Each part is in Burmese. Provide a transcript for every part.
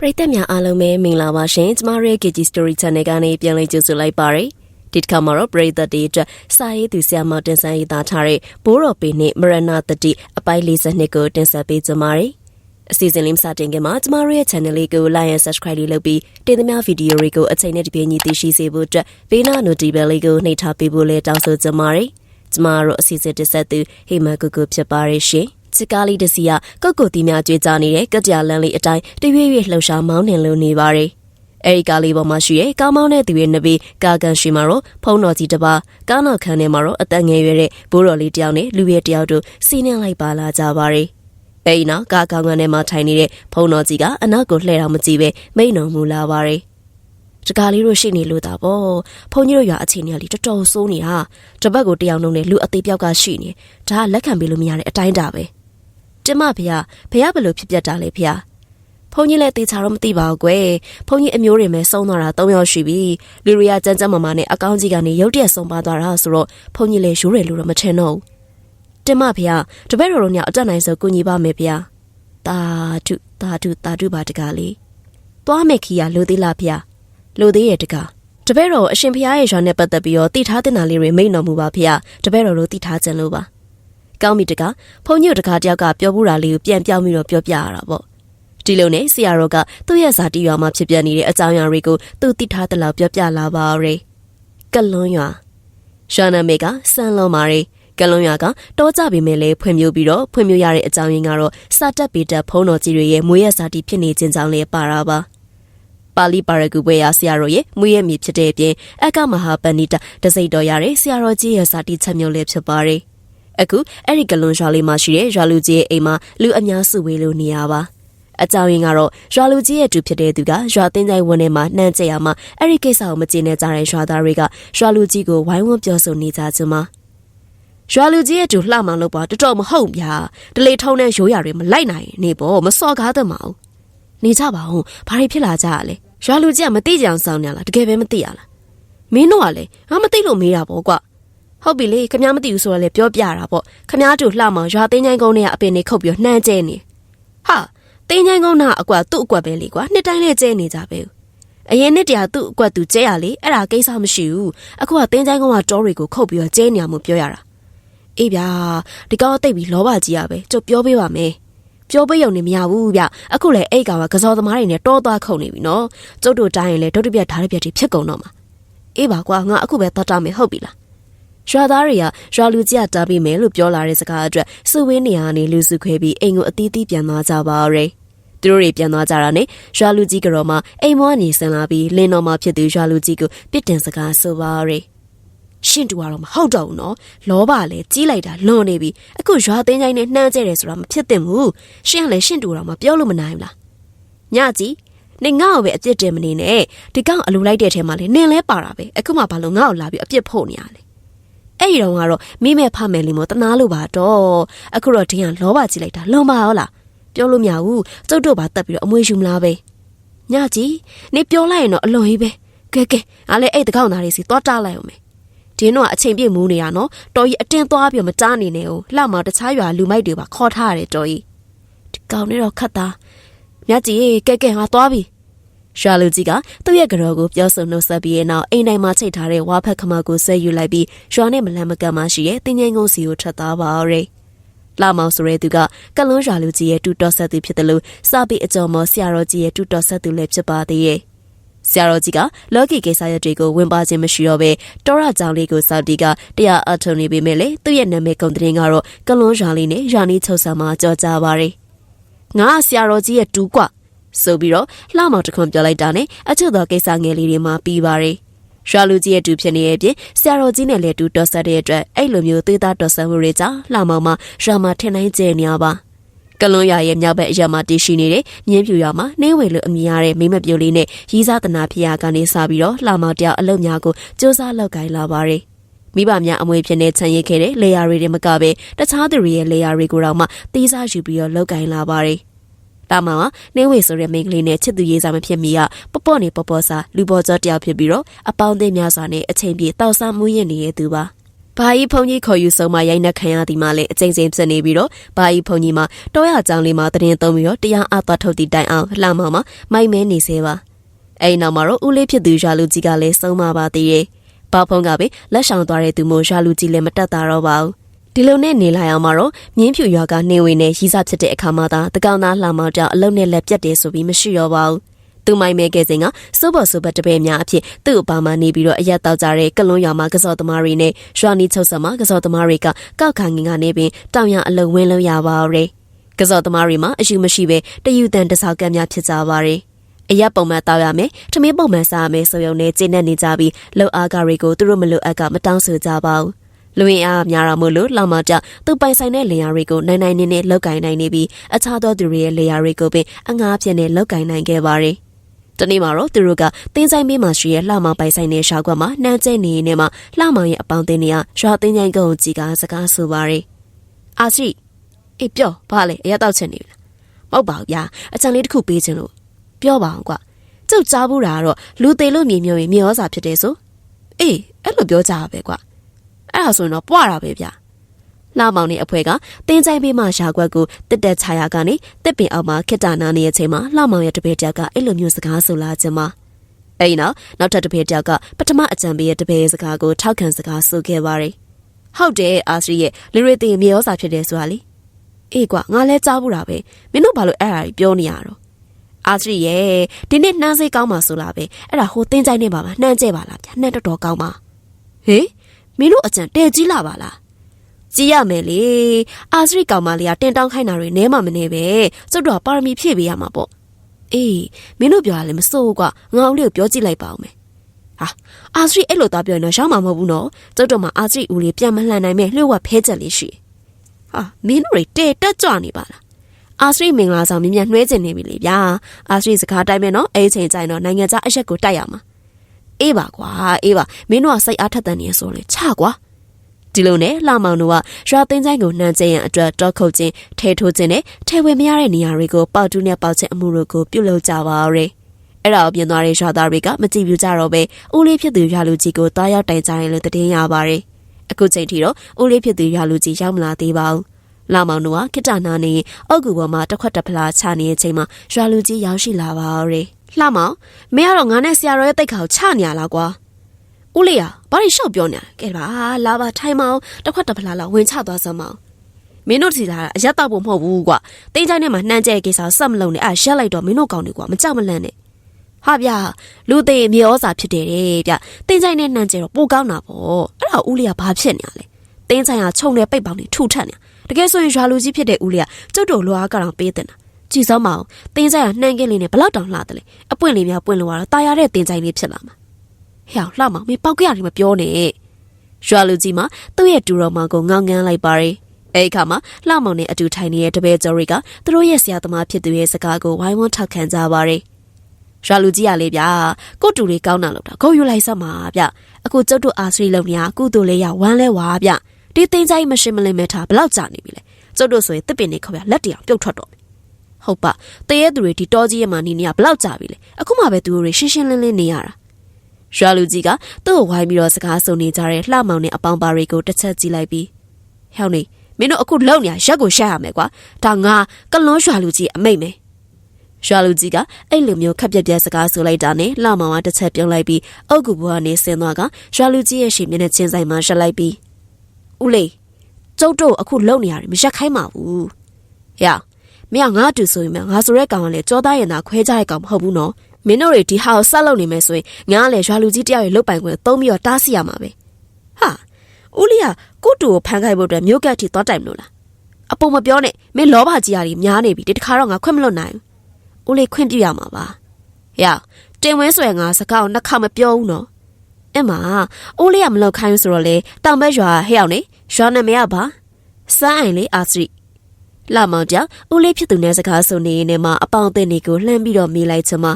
ပရိသတ်များအားလုံးပဲမင်္ဂလာပါရှင်ကျမတို့ရဲ့ KG Story Channel ကနေပြန်လည်ကြိုဆိုလိုက်ပါရစေဒီတစ်ခါမှာတော့ပရိသတ်တွေအတွက်စာရေးသူဆရာမတင်ဆက်ရေးသားထားတဲ့ဘိုးတော်ပေနဲ့မရဏတတိအပိုင်း52ကိုတင်ဆက်ပေးကြပါရစေအစီအစဉ်လေးမစတင်ခင်မှာကျမတို့ရဲ့ channel လေးကို like and subscribe လေးလုပ်ပြီးတင်သမျှဗီဒီယိုတွေကိုအချိန်နဲ့တပြေးညီသိရှိစေဖို့အတွက်ဘေးနာ notification လေးကိုနှိပ်ထားပေးဖို့လည်းတောင်းဆိုကြပါရစေကျမတို့အစီအစဉ်တင်ဆက်သူဟိမကုကုဖြစ်ပါရရှင် စစ်ကားလေးတစ်စီးကကုတ်ကုတ်တီများကြွေးကြနေတဲ့ကကြလန်းလေးအတိုင်းတရွေ့ရွေ့လှုပ်ရှားမောင်းနှင်လို့နေပါတယ်။အဲဒီကားလေးပေါ်မှာရှိရဲ့ကားမောင်းတဲ့သူရဲ့နဘေးကာကန်ရှိမှာတော့ဖုံတော်ကြီးတစ်ပါးကားနောက်ခန်းထဲမှာတော့အသက်ငယ်ရွယ်တဲ့ဘိုးတော်လေးတယောက်နဲ့လူရဲတယောက်တို့စီးနှင်းလိုက်ပါလာကြပါတယ်။အဲဒီနောက်ကားကောင်းကန်းထဲမှာထိုင်နေတဲ့ဖုံတော်ကြီးကအနောက်ကိုလှည့်တော်မကြည့်ပဲမိန်တော်မူလာပါတယ်။တကားလေးတို့ရှိနေလို့တာပေါ့ဖုန်ကြီးတို့ရွာအခြေအနေကလေတော်တော်ဆိုးနေတာတပတ်ကိုတယောက်လုံးနဲ့လူအသေးပြောက်ကရှိနေဒါကလက်ခံပေးလို့မရတဲ့အတိုင်းတာပဲ။ ကျမဖေ။ဖေကဘယ်လိုဖြစ်ပျက်တာလဲဖေ။ဖုန်ကြီးလည်းတေချာတော့မသိပါဘူးကွယ်။ဖုန်ကြီးအမျိုးတွေမဲ့ဆုံးသွားတာ၃ယောက်ရှိပြီ။လူရီယာကြမ်းကြမ်းမာမာနဲ့အကောင်းကြီးကနေရုတ်တရက်ဆုံးပါသွားတာဆိုတော့ဖုန်ကြီးလည်းရိုးတယ်လို့တော့မထင်တော့ဘူး။တင်မဖေ။တပည့်တော်တို့ညအတက်နိုင်ဆိုကူညီပါမယ်ဖေ။တာတုတာတုတာတုပါတကားလေး။သွားမယ်ခီရလိုသေးလားဖေ။လိုသေးရဲ့တကား။တပည့်တော်အရှင်ဖျားရဲ့ရွာနဲ့ပတ်သက်ပြီးတော့တည်ထားတဲ့နာလေးတွေမိတ်တော်မူပါဖေ။တပည့်တော်တို့တည်ထားခြင်းလို့ပါ။ ကောင်းပြီတကဖုန်ညို့တကားတယောက်ကပြောဘူးတာလေးကိုပြန်ပြောင်းပြီးတော့ပြောပြရတာပေါ့ဒီလိုနဲ့ဆရာတော်ကသူ့ရဲ့ဇာတိရွာမှာဖြစ်ပျက်နေတဲ့အကြောင်းအရာတွေကိုသူသိထားတဲ့လောက်ပြောပြလာပါရယ်ကလွန်ရွာရှာနာမေကစံလုံးပါရယ်ကလွန်ရွာကတောကြပေမဲ့လည်းဖွံ့ဖြိုးပြီးတော့ဖွံ့ဖြိုးရတဲ့အကြောင်းရင်းကတော့စာတက်ပေတက်ဖုံးတော်ကြီးတွေရဲ့မွေးရဇာတိဖြစ်နေခြင်းကြောင့်လည်းပါတာပါပါဠိပါရဂုဘွေရဆရာတော်ရဲ့မွေးရမြေဖြစ်တဲ့အပြင်အကမဟာပဏိတတစိတ်တော်ရတဲ့ဆရာတော်ကြီးရဲ့ဇာတိချက်မျိုးလည်းဖြစ်ပါတယ် အခုအဲ့ဒီကလွန်ရွာလေးမှာရှိတဲ့ရွာလူကြီးရဲ့အိမ်မှာလူအများစုဝေးလို့နေရပါအကြောင်းရင်းကတော့ရွာလူကြီးရဲ့တူဖြစ်တဲ့သူကရွာသိန်းတိုင်းဝန်ထဲမှာနှမ်းကျက်ရမှာအဲ့ဒီကိစ္စကိုမကျေနပ်ကြတဲ့ရွာသားတွေကရွာလူကြီးကိုဝိုင်းဝန်းပြောဆိုနေကြချင်မှာရွာလူကြီးရဲ့တူလှမှလို့ပါတော်တော်မဟုတ်ဗျာဒလေထုံးတဲ့ရိုးရာတွေမလိုက်နိုင်နေပေါ့မစော်ကားသင့်ပါဘူးနေကြပါဦးဘာတွေဖြစ်လာကြရလဲရွာလူကြီးကမသိကြအောင်စောင်းနေလားတကယ်ပဲမသိရလားမင်းတို့ကလည်းငါမသိလို့မေးတာပေါ့ကွာ ဟုတ်ပြီလေခမားမသိဘူးဆိုတော့လေပြောပြတာပေါ့ခမားတို့လှမောင်ရွာသိန်းချိုင်းကုန်းနဲ့အပင်နေခုတ်ပြီးနှမ်းကျဲနေဟာသိန်းချိုင်းကုန်းကအကွက်သူ့အကွက်ပဲလေကွာနှစ်တိုင်းလဲကျဲနေကြပဲအရင်နှစ်တရာသူ့အကွက်သူကျဲရလေအဲ့ဒါကိစ္စမရှိဘူးအခုကသိန်းချိုင်းကုန်းကတောတွေကိုခုတ်ပြီးတော့ကျဲနေရမှုပြောရတာအေးဗျာဒီကောင်တိတ်ပြီးလောဘကြီးရပဲကျုပ်ပြောပေးပါမယ်ပြောပေးရုံနဲ့မရဘူးဗျအခုလေအိတ်ကောင်ကကစောသမားတွေနဲ့တောသွားခုန်နေပြီနော်ကျုပ်တို့တိုင်းရင်လေဒုတိယဓာတ်ပြတ်တွေဖြစ်ကုန်တော့မှာအေးပါကွာငါအခုပဲတတ်တာမယ်ဟုတ်ပြီလား ရွာသားတွေကရွာလူကြီးတားပြီးမယ်လို့ပြောလာတဲ့စကားအတွက်စုဝေးနေရနေလူစုခွဲပြီးအိမ်ကိုအသီးသီးပြန်သွားကြပါရယ်သူတို့တွေပြန်သွားကြတာနဲ့ရွာလူကြီးကတော့မှအိမ်မောနေဆန်လာပြီးလင်းတော်မှာဖြစ်သူရွာလူကြီးကိုပြစ်တင်စကားဆိုပါရယ်ရှင့်တူကတော့မဟုတ်တော့ဘူးနော်လောဘလည်းကြီးလိုက်တာလွန်နေပြီအခုရွာသိန်းချိုင်းနဲ့နှမ်းကျဲတယ်ဆိုတာမဖြစ်သင့်ဘူးရှင့်ကလည်းရှင့်တူတော့မပြောလို့မနိုင်ဘူးလားညကြီးနေငါ့ကိုပဲအပြစ်တင်မနေနဲ့ဒီကောင်အလိုလိုက်တဲ့ထဲမှာလေနင်လဲပါတာပဲအခုမှဘာလို့ငါ့ကိုလာပြီးအပြစ်ဖို့နေရလဲ အဲ့ဒီတော့ကတော့မိမဲ့ဖမယ်လီမို့တနာလို့ပါတော့အခုတော့တင်းကလောဘကြည့်လိုက်တာလွန်ပါရောလားပြောလို့မရဘူးကျုပ်တို့ပါတက်ပြီးတော့အမွေယူမလားပဲညကြီးနေပြောလိုက်ရင်တော့အလွန်ကြီးပဲကဲကဲအားလေအဲ့တကောက်သားလေးစီသွားတားလိုက်အောင်မယ်ဒင်းတော့အချိန်ပြည့်မူးနေရနော်တော်ကြီးအတင်းသွားပြီးမတားနေနဲ့ဦးလှမောင်တခြားရွာလူမိုက်တွေပါခေါ်ထားရတယ်တော်ကြီးဒီကောင်နေတော့ခတ်သားမြတ်ကြီးကဲကဲဟာသွားပြီ ရွာလူကြီးကသူ့ရဲ့ကြော်ကိုပြောဆိုနှုတ်ဆက်ပြီးတဲ့နောက်အိမ်တိုင်းမှာချိတ်ထားတဲ့ဝါဖက်ခမကိုဆွဲယူလိုက်ပြီးရွာနဲ့မလန်မကန့်မှရှိတဲ့တင်းငင်းကုန်းစီကိုထပ်သားပါရယ်လာမောင်ဆိုတဲ့သူကကလွန်းရွာလူကြီးရဲ့တူတော်ဆက်သူဖြစ်တယ်လို့စာပေအကျော်မော်ဆရာတော်ကြီးရဲ့တူတော်ဆက်သူလည်းဖြစ်ပါသေးရဲ့ဆရာတော်ကြီးကလော်ကီကိစ္စရပ်တွေကိုဝင်ပါခြင်းမရှိတော့ပဲတောရကြောင်လေးကိုစောက်တီကတရားအထုံနေပေမဲ့လေသူ့ရဲ့နာမည်ကုန်တဲ့ကတော့ကလွန်းရွာလေးနဲ့ရွာနီးချုပ်ဆာမှာကြော်ကြပါရယ်ငါဆရာတော်ကြီးရဲ့တူကွ ဆိုပြီးတော့လှမောင်တခွန်ပြောလိုက်တာနဲ့အချို့သောကိစ္စငယ်လေးတွေမှာပြီးပါတယ်ရွာလူကြီးရဲ့တူဖြစ်နေရဲ့ပြင်ဆရာတော်ကြီးနဲ့လည်းတူတော်ဆက်တဲ့အတွက်အဲ့လိုမျိုးသေးသားတော်ဆက်မှုတွေကြောင့်လှမောင်မှာရွာမှာထင်နိုင်ကျနေရပါကလွန်ရရဲ့မြောက်ဘက်အရာမှာတည်ရှိနေတဲ့မြင်းပြူရွာမှာနေဝေလိုအမြင်ရတဲ့မိမပြိုလေးနဲ့ရီးစားတနာဖျားကနေစပြီးတော့လှမောင်တယောက်အလုပ်များကိုစူးစမ်းလုပ်ကိုင်လာပါတယ်မိဘများအမွေဖြစ်နေချန်ရစ်ခဲ့တဲ့လေယာတွေတွေမကပဲတခြားသူတွေရဲ့လေယာတွေကိုတော့မှတီးစားယူပြီးတော့လုပ်ကိုင်လာပါတယ် တာမန်ကနေဝေဆိုတဲ့မိန်းကလေးနဲ့ချစ်သူရေးစားမဖြစ်မီကပပေါ့နေပပေါ့စားလူပေါ်ကျော်တယောက်ဖြစ်ပြီးတော့အပေါင်းအသင်းများစွာနဲ့အချိန်ပြည့်တောက်စားမှုရင်နေတဲ့သူပါဘာကြီးဖုန်ကြီးခေါ်ယူဆုံးမရိုက်နှက်ခံရသည်မှလည်းအကျဉ်းချင်းဖြစ်နေပြီးတော့ဘာကြီးဖုန်ကြီးမှာတောရကြောင်လေးမှာတရင်သုံးပြီးတော့တရားအပ်ထုတ်သည့်တိုင်အောင်လှမောင်မှာမိုက်မဲနေစေပါအဲ့နောက်မှာတော့ဦးလေးဖြစ်သူရွာလူကြီးကလည်းဆုံးမပါသေးရဲ့ပေါဖုံးကပဲလက်ဆောင်သွားတဲ့သူမို့ရွာလူကြီးလည်းမတက်တာတော့ပါဘူး ဒီလိုနဲ့နေလိုက်အောင်မှာတော့မြင်းဖြူရွာကနေဝင်နဲ့ရီးစားဖြစ်တဲ့အခါမှာသာတကောင်သားလှမောင်ကြောင့်အလုံးနဲ့လက်ပြတ်တယ်ဆိုပြီးမရှိရောပါဘူးသူမိုင်မဲခဲ့စဉ်ကစိုးဘော်စိုးဘတ်တပည့်များအဖြစ်သူ့အပါမနေပြီးတော့အရက်တောက်ကြတဲ့ကလွန်းရွာမှာကစော်သမားတွေနဲ့ရွာနီချုပ်ဆက်မှာကစော်သမားတွေကကောက်ခါငင်ကနေပင်တောင်ရအလုံးဝင်းလုံးရပါရယ်ကစော်သမားတွေမှာအယူမရှိပဲတယူတန်တဆောက်ကမ်းများဖြစ်ကြပါရယ်အရက်ပုံမှန်တောက်ရမယ်ထမင်းပုံမှန်စားရမယ်ဆိုရုံနဲ့ကျင်းနေနေကြပြီးလုံအားကတွေကိုသူတို့မလိုအပ်ကမတောင်းဆိုကြပါဘူး လူဝင်အားများတာမို့လို့လောက်မကြသူပိုင်ဆိုင်တဲ့လေယာတွေကိုနိုင်နိုင်နေနေလောက်ကင်နိုင်နေပြီးအခြားသောသူတွေရဲ့လေယာတွေကိုပင်အငားဖြစ်နေလောက်ကင်နိုင်ခဲ့ပါတယ်။တနေ့မှာတော့သူတို့ကတင်းဆိုင်မေးမှရှိရဲ့လှမောင်ပိုင်ဆိုင်တဲ့ရှာကွက်မှာနှမ်းကျဲနေနေမှာလှမောင်ရဲ့အပေါင်းအသင်းတွေကရွာတင်းချိုင်းကုန်းကြီးကစကားဆိုပါရယ်အာရှိအေးပြောဘာလဲအရက်တောက်ချင်နေပြီလားမဟုတ်ပါဘူးဗျာအချံလေးတစ်ခုပေးချင်လို့ပြောပါအောင်ကွာကျုပ်ကြားဘူးတာကတော့လူသေးလို့မြေမြုံရင်မြေဩစာဖြစ်တယ်ဆိုအေးအဲ့လိုပြောကြတာပဲကွာ အဲ့ဒါဆိုရင်တော့ပွားတာပဲဗျာလှမောင်နဲ့အဖွဲကတင်းချိုင်းပေးမှရှာခွက်ကိုတက်တက်ချာယာကနေတစ်ပင်အောက်မှာခစ်တာနာနေတဲ့အချိန်မှာလှမောင်ရဲ့တပည့်တယောက်ကအဲ့လိုမျိုးစကားဆိုလာခြင်းမှာအဲ့နောက်နောက်ထပ်တပည့်တယောက်ကပထမအကြံပေးရဲ့တပည့်စကားကိုထောက်ခံစကားဆိုခဲ့ပါတယ်ဟုတ်တယ်အာရှိရဲ့လူတွေတင်မြေဩစာဖြစ်တယ်ဆိုတာလေအေးကွာငါလဲကြားဘူးတာပဲမင်းတို့ဘာလို့အဲ့ဒါကြီးပြောနေရတော့အာရှိရဲ့ဒီနေ့နှမ်းစိတ်ကောင်းပါဆိုလားပဲအဲ့ဒါဟိုတင်းကြိုင်းနေပါပါနှမ်းကျဲပါလားဗျာနှမ်းတော်တော်ကောင်းပါဟေး မင်းတို့အကြံတဲကြီးလာပါလားကြည့်ရမယ်လေအာစရိကောင်မလေးကတင်တောင်းခိုင်းတာတွေနဲမှမနေပဲစွတ်တော့ပါရမီဖြည့်ပေးရမှာပေါ့အေးမင်းတို့ပြောရလဲမစိုးကွာငါအောင်လေးကိုပြောကြည့်လိုက်ပါဦးမယ်ဟာအာစရိအဲ့လိုသားပြောရင်တော့ရှောင်းမှာမဟုတ်ဘူးနော်ကျွတ်တော့မှအာစရိဦးလေးပြန်မလှန်နိုင်မဲ့လျှို့ဝှက်ဖဲချက်လေးရှိဟာမင်းတို့တွေတဲတက်ကြွနေပါလားအာစရိမင်္ဂလာဆောင်မြင်မြန်နှွှဲကျင်နေပြီလေဗျာအာစရိစကားတိုင်းပဲနော်အဲ့ချိန်ကျရင်တော့နိုင်ငံခြားအရက်ကိုတိုက်ရမှာ အေးပါကွာအေးပါမင်းတို့ကစိတ်အားထက်သန်နေရဆိုလေချကွာဒီလိုနဲ့လှမောင်တို့ကရွာသိန်းဆိုင်ကိုနှမ်းကျင်းရန်အတွက်တောက်ခုတ်ခြင်းထဲထိုးခြင်းနဲ့ထဲဝယ်မရတဲ့နေရာတွေကိုပေါတူးနဲ့ပေါက်ခြင်းအမှုတို့ကိုပြုလုပ်ကြပါရယ်အဲ့ဒါကိုပြင်သွားတဲ့ရွာသားတွေကမကြည့်ပြကြတော့ပဲဦးလေးဖြစ်သူရွာလူကြီးကိုတားရောက်တိုင်ကြရင်လို့တည်င်းရပါတယ်အခုချိန်ထိတော့ဦးလေးဖြစ်သူရွာလူကြီးရောက်မလာသေးပါဘူးလာမောင်တို့ကခိတနာနေအောက်ကူပေါ်မှာတစ်ခွက်တစ်ဖလားချနေတဲ့အချိန်မှာရွာလူကြီးရောက်ရှိလာပါရယ် လှမောင်မင်းကတော့ငါနဲ့ဆရာတော်ရဲ့တိတ်ခါကိုချနေရလားကွာဦးလေးอ่ะဘာလို့ရှောက်ပြောနေလဲကဲပါလာပါထိုင်မအောင်တစ်ခွက်တစ်ဖလားလောက်ဝင်ချသွားစမ်းမအောင်မင်းတို့စီလာတာအရက်တော့ဖို့မဟုတ်ဘူးကွာတင်းချိုင်းထဲမှာနှမ်းကျဲကိစ္စဆက်မလုံးနဲ့အဲ့ရက်လိုက်တော့မင်းတို့ကောင်းနေကွာမကြောက်မလန့်နဲ့ဟာဗျာလူသေးမြေဩစာဖြစ်တယ်တဲ့ဗျတင်းချိုင်းနဲ့နှမ်းကျဲတော့ပိုကောင်းတာပေါ့အဲ့ဒါဦးလေးကဘာဖြစ်နေရလဲတင်းချိုင်းကခြုံနေပိတ်ပေါင်းနေထုထက်နေတကယ်ဆိုရင်ရွာလူကြီးဖြစ်တဲ့ဦးလေးကကျုပ်တို့လိုအားကတော့ပေးတင်တာ ကြည်စောမအောင်တင်းချိုင်းကနှမ်းကင်းလေးနဲ့ဘလောက်တောင်လှတယ်လေအပွင့်လေးများပွင့်လို့ကတော့ตายရတဲ့တင်းချိုင်းလေးဖြစ်လာမှာဟဲ့လှမောင်မင်းပောက်ကြရတယ်မပြောနဲ့ရွာလူကြီးမှာသူ့ရဲ့တူတော်မောင်ကိုငောင်းငန်းလိုက်ပါတယ်အဲ့ဒီခါမှာလှမောင်နဲ့အတူထိုင်နေတဲ့တပည့်ကျော်တွေကသူတို့ရဲ့ဆရာသမားဖြစ်သူရဲ့စကားကိုဝိုင်းဝန်းထောက်ခံကြပါတယ်ရွာလူကြီးရလေဗျာကိုတူလေးကောင်းတာလို့တာဂုံယူလိုက်စမ်းပါဗျအခုကျုပ်တို့အာစရီလုံနေရကုတူလေးရဝမ်းလဲဝါဗျဒီသိန်းဆိုင်မရှင်းမလင်းမဲထားဘလောက်ကြာနေပြီလဲကျုပ်တို့ဆိုရင်တစ်ပင်နေခေါ်ရလက်တရားပြုတ်ထွက်တော့ ဟုတ်ပါတရေသူတွေဒီတောကြီးရဲ့မှာနေနေရဘလောက်ကြာပြီလဲအခုမှပဲသူတို့တွေရှင်းရှင်းလင်းလင်းနေရတာရွာလူကြီးကသူ့ကိုဝိုင်းပြီးတော့စကားဆုံနေကြတဲ့လှမောင်နဲ့အပေါင်းပါတွေကိုတစ်ချက်ကြည့်လိုက်ပြီးဟဲ့နေမင်းတို့အခုလုံနေရရက်ကိုရှာရမယ်ကွာဒါငါကလွန်းရွာလူကြီးအမိတ်မယ်ရွာလူကြီးကအဲ့လိုမျိုးခက်ပြက်ပြက်စကားဆိုလိုက်တာနဲ့လှမောင်ကတစ်ချက်ပြုံးလိုက်ပြီးအုတ်ကူဘွားကနေဆင်းသွားကရွာလူကြီးရဲ့ရှေ့မျက်နှာချင်းဆိုင်မှာရှက်လိုက်ပြီးဦးလေးကျုပ်တို့အခုလုံနေရတယ်မရက်ခိုင်းပါဘူးဟဲ့ မင်းကငါ့အတူဆိုရင်ငါဆိုတဲ့ကောင်ကလည်းကြောသားရင်သာခွဲကြတဲ့ကောင်မဟုတ်ဘူးနော်မင်းတို့တွေဒီဟာကိုဆက်လုပ်နေမယ်ဆိုရင်ငါကလည်းရွာလူကြီးတယောက်ရဲ့လုတ်ပိုင်ခွင့်သုံးပြီးတော့တားဆီးရမှာပဲဟာဦးလေးကကိုတူကိုဖမ်းခိုင်းဖို့အတွက်မြို့ကတ်ထိသွားတိုင်မလို့လားအပုံမပြောနဲ့မင်းလောဘကြီးရတယ်များနေပြီဒီတခါတော့ငါခွင့်မလွတ်နိုင်ဘူးဦးလေးခွင့်ပြုရမှာပါဟဲ့တင်ဝင်းဆွဲငါစကားကိုနှစ်ခါမပြောဘူးနော်အမဦးလေးကမလောက်ခိုင်းဆိုတော့လေတောင်ဘက်ရွာဟဲ့အောင်နေရွာနာမည်ကပါစမ်းအိုင်လေးအာစရိ လာမောင်ပြောင်ဦးလေးဖြစ်သူနဲ့စကားဆိုနေနေမှာအပေါင်းအသင်းတွေကိုလှမ်းပြီးတော့မေးလိုက်ချင်မှာ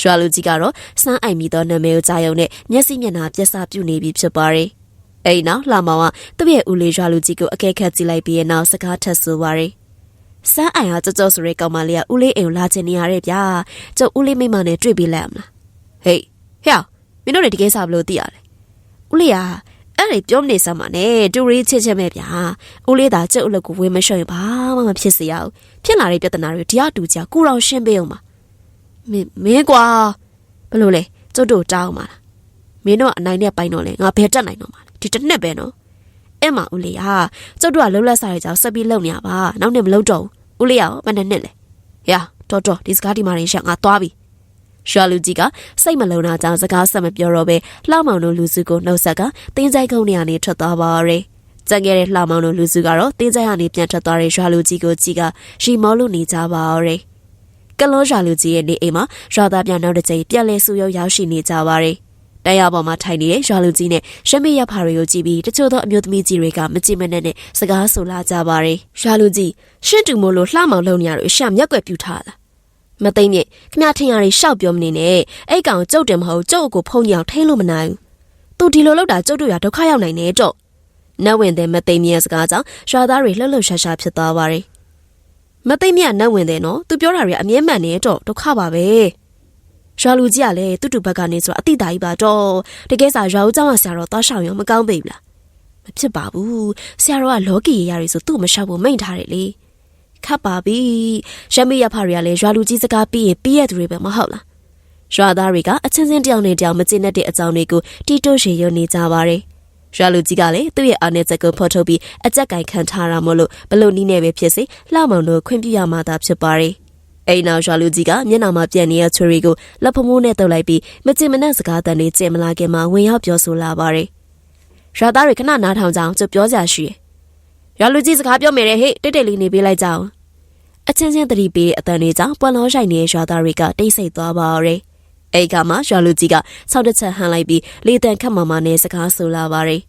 ရွာလူကြီးကတော့စမ်းအိုင်မိသောနာမည်ကိုကြားရုံနဲ့မျက်စိမျက်နှာပြက်စာပြုနေပြီဖြစ်ပါတယ်။အဲဒီနောက်လာမောင်ကသူ့ရဲ့ဦးလေးရွာလူကြီးကိုအကဲခတ်ကြည့်လိုက်ပြီးနောက်စကားထပ်ဆိုပါတယ်။စမ်းအိုင်ဟာကြောကြောဆိုရဲကောင်မလေးကဦးလေးအိမ်ကိုလာချင်နေရတဲ့ဗျာ။ကျုပ်ဦးလေးမိမနဲ့တွေ့ပြီးလိုက်မလား။ဟေးဟဲ့မင်းတို့တွေတကယ်စားဘလို့သိရလဲ။ဦးလေးက အဲ့ဒီပြောမနေစမ်းပါနဲ့တူရီချစ်ချစ်မဲ့ဗျာဦးလေးသာကျုပ်အလုပ်ကိုဝေမလျှော့ရင်ဘာမှမဖြစ်စေရဘူးဖြစ်လာတဲ့ပြဿနာတွေတရားတူကြကိုတော်ရှင်းပေးအောင်ပါမင်းမင်းကွာဘလို့လဲကျုပ်တို့တောင်းပါလားမင်းတို့အနိုင်နဲ့ပိုင်တော့လေငါဘယ်တက်နိုင်တော့မှာလဲဒီတစ်နှစ်ပဲနော်အဲ့မှာဦးလေးဟာကျုပ်တို့ကလှုပ်လက်စားရကြောင်ဆက်ပြီးလုပ်နေရပါနောက်နှစ်မလုပ်တော့ဘူးဦးလေးရောဘယ်နှစ်နှစ်လဲရတော်တော်ဒီစကားဒီမှာရင်ရှောင်းငါသွားပြီ ရွာလူကြီးကစိတ်မလုံတာကြောင့်စကားဆက်မပြောတော့ပဲလှမောင်တို့လူစုကိုနှုတ်ဆက်ကတင်းကြိုက်ကုန်းနေရာနေထွက်သွားပါရယ်ကြံခဲ့တဲ့လှမောင်တို့လူစုကတော့တင်းကြိုက်ကနေပြန်ထွက်သွားတဲ့ရွာလူကြီးကိုကြည့်ကရှီမောလို့နေကြပါရယ်ကလောရွာလူကြီးရဲ့နေအိမ်မှာရွာသားပြန်နောက်တစ်ချိန်ပြန်လဲဆူရုပ်ရောက်ရှိနေကြပါရယ်တရားပေါ်မှာထိုင်နေတဲ့ရွာလူကြီးနဲ့ရှမရဖာတွေကိုကြည့်ပြီးတချို့သောအမျိုးသမီးကြီးတွေကမကြည့်မနဲ့နဲ့စကားဆိုလာကြပါရယ်ရွာလူကြီးရှင့်တူမို့လို့လှမောင်လုံနေရလို့ရှာမျက်ွက်ပြူထားလား မသိမ့်မြင့်ခမထင်ရတွေရှောက်ပြောမနေနဲ့အဲ့ကောင်ကြုတ်တယ်မဟုတ်ကြုတ်ကိုဖုံညောင်ထိန်လို့မနိုင်သူဒီလိုလောက်တာကြုတ်တို့ရဒုက္ခရောက်နိုင်တယ်တော့နတ်ဝင်တဲ့မသိမ့်မြင့်စကားကြောင့်ရွာသားတွေလှုပ်လှုပ်ရှားရှားဖြစ်သွားပါရဲ့မသိမ့်မြင့်နတ်ဝင်တဲ့နော်သူပြောတာတွေအမြဲမှန်နေတော့ဒုက္ခပါပဲရွာလူကြီးကလည်းတူတူဘက်ကနေဆိုအတိတားကြီးပါတော့တကယ်စာရွာဦးကျောင်းကဆရာတော်သွားရှောင်ရောမကောင်းပေဘူးလားမဖြစ်ပါဘူးဆရာတော်ကလောကီရေရာတွေဆိုသူ့မရှောက်ဖို့မိန့်ထားတယ်လေ ခတ်ပါပြီရမေရဖတွေကလည်းရွာလူကြီးစကားပြီးရင်ပြီးရသူတွေပဲမဟုတ်လားရွာသားတွေကအချင်းချင်းတယောက်နဲ့တယောက်မကျင့်တဲ့အကြောင်းတွေကိုတီတိုးရေရွနေကြပါတယ်ရွာလူကြီးကလည်းသူ့ရဲ့အာနယ်ချက်ကိုဖော်ထုတ်ပြီးအကြက်ကင်ခံထားတာမို့လို့ဘလို့နီးနေပဲဖြစ်စေလှမောင်တို့ခွင့်ပြုရမှာသာဖြစ်ပါတယ်အိမ်နောက်ရွာလူကြီးကမျက်နှာမှာပြန်နေတဲ့ချွေရီကိုလက်ဖမိုးနဲ့တုပ်လိုက်ပြီးမကျင်မနဲ့စကားတန်တွေကျင်မလာခင်မှာဝင်ရောက်ပြောဆိုလာပါတယ်ရွာသားတွေခဏနားထောင်ကြအောင်ကျပြောကြရှိရယ် ရွာလူကြီးစကားပြောမယ်တဲ့ဟေ့တိတ်တိတ်လေးနေပေးလိုက်ကြအောင်အချင်းချင်းတတိပေးအတန်တွေကြောင့်ပွက်လောရိုက်နေတဲ့ရွာသားတွေကတိတ်ဆိတ်သွားပါရယ်အဲ့ကမှရွာလူကြီးကဆောက်တစ်ချက်ဟန်လိုက်ပြီးလေတန်ခတ်မမနဲ့စကားဆိုလာပါရယ်